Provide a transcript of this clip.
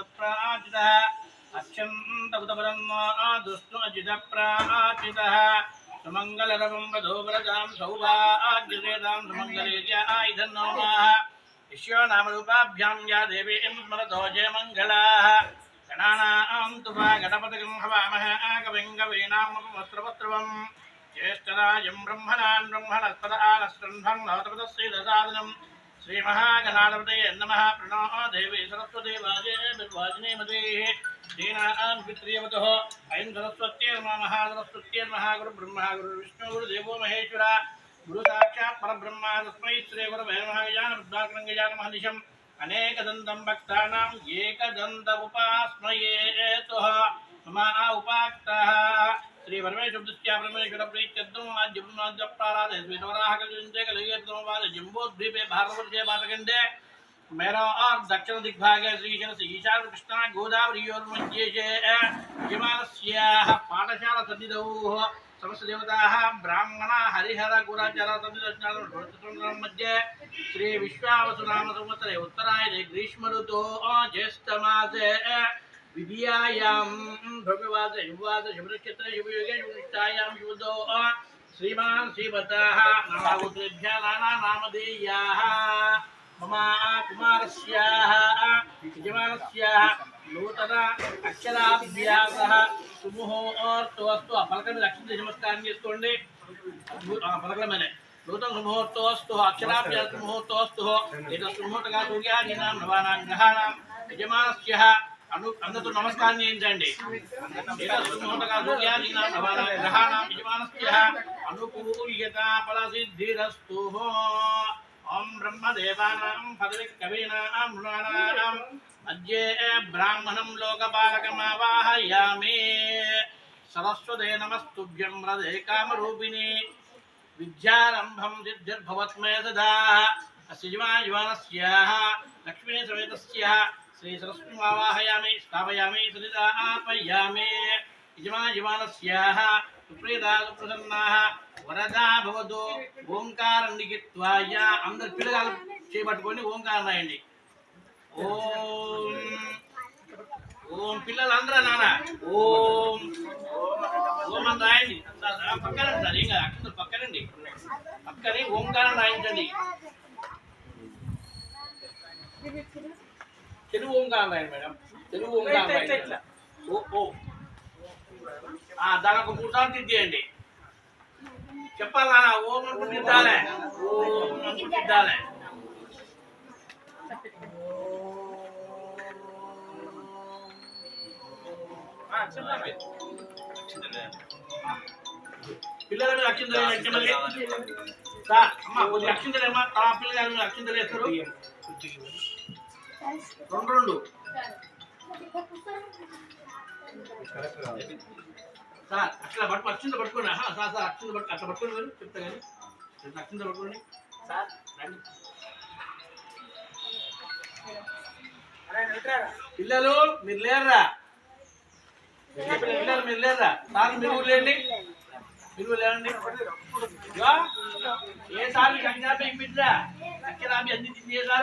ప్రాచితః అత్యంతముతపరం దుష్టు Ajitha ప్రాచితః సుమంగళరవం వధో వ్రతాం సౌభాగ్యదేతాం సుమంగళేర్యాయుధన్నో విశ్వో నామరూపాభ్యాం yeah దేవీం స్మరతో జయమంగళాः గణానాం తు వా గణపతిగం హవామహ కవిం కవీనామపమస్త్రవస్త్రవం జ్యేష్ఠరాజం బ్రహ్మణాన్ బ్రహ్మణస్పద ఆలస్కంధం నవతపదశ్రీదసాదనం శ్రీమహాగణాధిపతయే నమ ప్రణో దేవి సరస్వతి వాజే నిర్వాజినేమదే దీనాం పిత్రియవతో ఐం సరస్వత్యేర్మ మహాసరస్వత్యేర్మహ గురు బ్రహ్మ గురు విష్ణు గురు దేవో మహేశ్వర గురు సాక్షాత్ పరబ్రహ్మ श्री परमेश्वर दुष्याब्रमेश्वर प्रीत्यत्तम आज्यपुनाज्यप्ताराधे स्वेतवराह कलयुंजे कलयुगेत्तम वाद जम्बोद्वीपे भारतवर्षे भारतखंडे मेरा और दक्षिण दिग्भागे श्रीशन से ईशान कृष्णा, गोदावरी और मध्येशे हिमालस्याः पाठशाला सन्निधौ समस्तदेवताः ब्राह्मणाः हरिहरगुराचारा सन्निधौ मध्ये श्रीविश्वावसुनामसंवत्सरे उत्तरायणे, ग्रीष्मऋतोः ज्येष्ठमासे विधियायां भव्यवाद युवाद शुभक्षेत्र शुभयोगे शुभनिष्ठायां शुभदो श्रीमान् श्रीमताः नामगोत्रेभ्यः नाना नामधेयाः मम कुमारस्याः यजमानस्याः नूतन अक्षराभ्यासः सुमुहोर्तोस्तु फलकं लक्ष्मी नमस्कारण्यस्तोण्डे फलकं मेले नूतन सुमुहोर्तोस्तु अक्षराभ्यास एतत् सुमुहोर्तगातुर्यादीनां नवानां ग्रहाणां यजमानस्यः। సుముహూర్తగా అందరితో నమస్కారం చేయించండి. ఏదో ఓం బ్రహ్మదేవానాం పదవి కవీనాం మృణానాం మధ్యే బ్రాహ్మణం లోకపాలకమావాహయామి. సరస్వతే నమస్తుభ్యం రదే కామరూపిణి. విద్యారంభం సిద్ధిర్భవత్మే సదా. అస్య లక్ష్మీ సమేతస్యాः శ్రీ సరస్వతి సరస్వతిమావాహయామి స్థాపయామి సరిదాపయామి యజమాయమానస్యాः సుప్రీతా సుప్రసన్నాः వరదా భవదు ఓంకారం నిగిత్వాయ అందరు పిల్లగాలు చేపట్టుకొని ఓంకారం రాయండి. ఓం ఓం పిల్లలు అందరూ నాన్న ఓం. ఓం అని రాయండి. ఆ పక్కన సార్ ఏం కాదు అక్కడ పక్కనండి. పక్కనే ఓంకారం రాయించండి. తెలుగు ఓంకారం రాయండి మేడం తెలుగు ఓంకారం రాయండి ఓ ఓ ఆ, దాని ఒక మూడు సార్లు తిట్టేయండి చెప్పాలి నాన్న ఓం అనుకుంటే తిట్టాలే ఓం అనుకుంటే తిట్టాలే పిల్లల మీద అక్షింతలు వేయండి మళ్ళీ సార్ అమ్మ కొద్ది అక్షింతలు ఏమా ఆ పిల్లల మీద అక్షింతలు వేస్తారు రెండు రెండు. సార్ అట్లా పట్టు అక్షింత పట్టుకోండి. ఆహా, సార్ సార్ అక్షింత పట్టు అట్లా పట్టుకోండి మీరు చెప్తా కానీ. రెండు అక్షింత పట్టుకోండి. సార్ రండి. పిల్లలు మీరు లేరా పిల్లలు మీరు లేరా సార్ మీరు లేండి. మీరు లేండి ఏ సార్ మీకు అక్షరాభ్యాసం అక్కడ అక్షరాభ్యాసం అన్ని తిని చేశారు